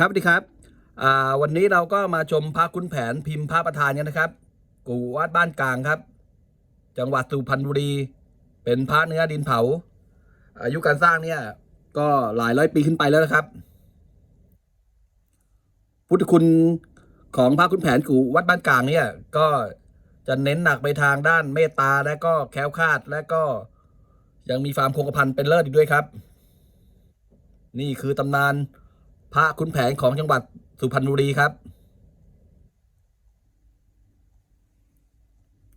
ครับสวัสดีครับวันนี้เราก็มาชมพระคุณแผนพิมพ์พระประธานกันนะครับ กูวัดบ้านกลางครับ จังหวัดสุพรรณบุรี เป็นพระเนื้อดินเผา อายุการสร้างเนี่ยก็หลายร้อยปีขึ้นไปแล้วนะครับ พุทธคุณของพระคุณแผนกูวัดบ้านกลางเนี่ยก็จะเน้นหนักไปทางด้านเมตตาและก็แคล้วคลาดและก็ยังมีความคงกระพันเป็นเลิศอีกด้วยครับ นี่คือตำนาน พระคุณแผนของจังหวัดสุพรรณบุรีครับ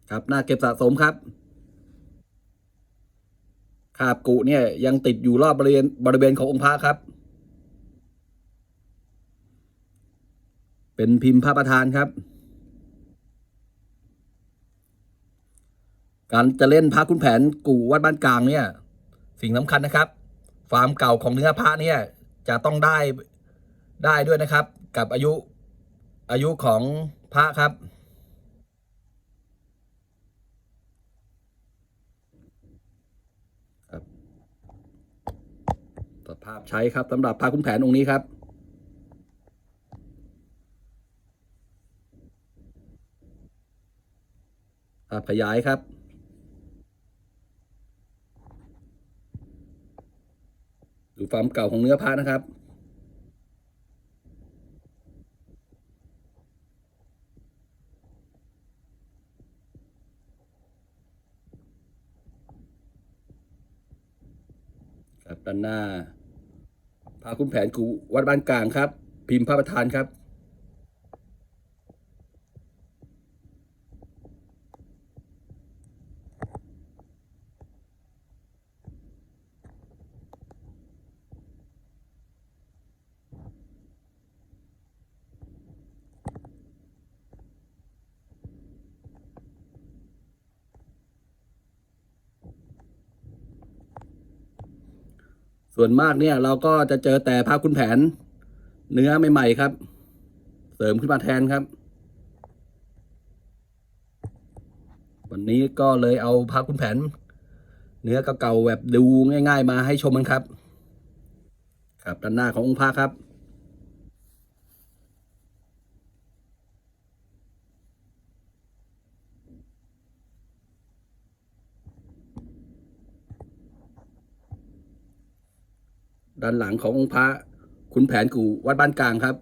ครับน่าเก็บสะสมครับคาบกุเนี่ยยังติดอยู่รอบบริเวณบริเวณขององค์พระครับ เป็นพิมพ์พระประธานครับ การจะเล่นพระคุณแผนกู่วัดบ้านกลางเนี่ย สิ่งสำคัญนะครับ ความเก่าของเนื้อพระเนี่ยจะต้องได้ ได้ด้วยนะครับ กับอายุอายุของพระครับ สภาพใช้ครับสำหรับพระคุณแผนองค์นี้ครับขยายครับดูความเก่าของเนื้อพระนะครับ ครับด้านหน้าพาคุณแผนกูวัดบ้านกลางครับ พิมพ์พระประธานครับ ส่วนมากเนี่ยเราก็จะเจอแต่ผ้าคุณแผน เนื้อใหม่ๆครับ เสริมขึ้นมาแทนครับ วันนี้ก็เลยเอาผ้าคุณแผน เนื้อเก่าๆแบบดูง่าย ๆ มาให้ชมกันครับ ครับด้านหน้าขององค์พระครับ ด้านหลังขององค์พระขุนแผนกูวัดบ้านกลางครับ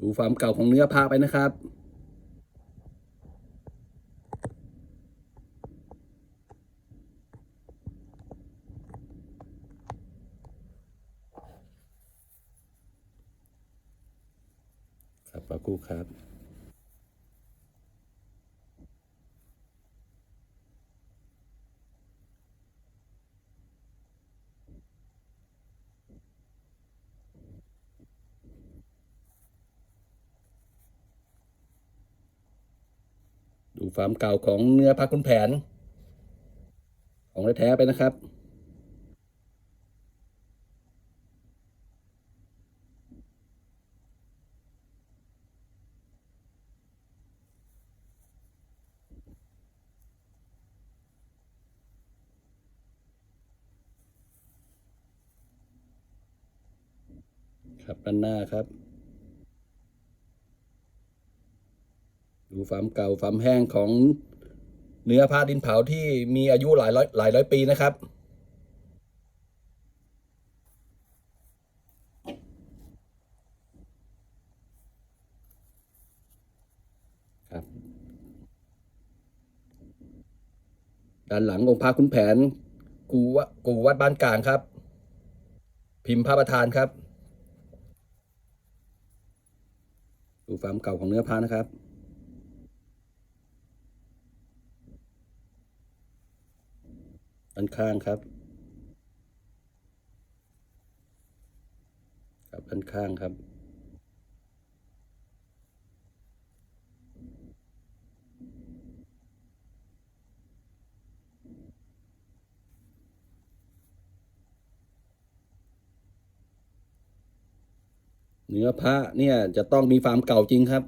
ดูความเก่าของเนื้อพระไปนะครับ ครับปากู้ครับดูความเก่าของเนื้อพระคุณแผน ของแท้ๆไปนะครับ ครับด้านหน้าครับ ดูความเก่าความแห้งของเนื้อผ้าดินเผาที่มีอายุหลายร้อยหลายร้อยปีนะครับครับด้านหลังองค์พระคุณแผนกูวะกูวัดบ้านกลางครับ พิมพ์พระประธานครับ ดูความเก่าของเนื้อผ้านะครับด้านข้างครับครับด้านข้างครับ เนื้อพระเนี่ยจะต้องมีฟาร์มเก่าจริงครับ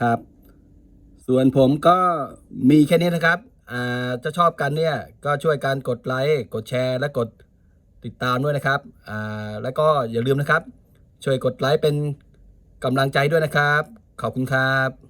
ครับ ส่วนผมก็มีแค่นี้นะครับอ่าจะชอบกันเนี่ยก็ช่วยกันกดไลค์กดแชร์และกดติดตามด้วยนะครับอ่าแล้วก็อย่าลืมนะครับ ช่วยกดไลค์เป็นกำลังใจด้วยนะครับ ขอบคุณครับ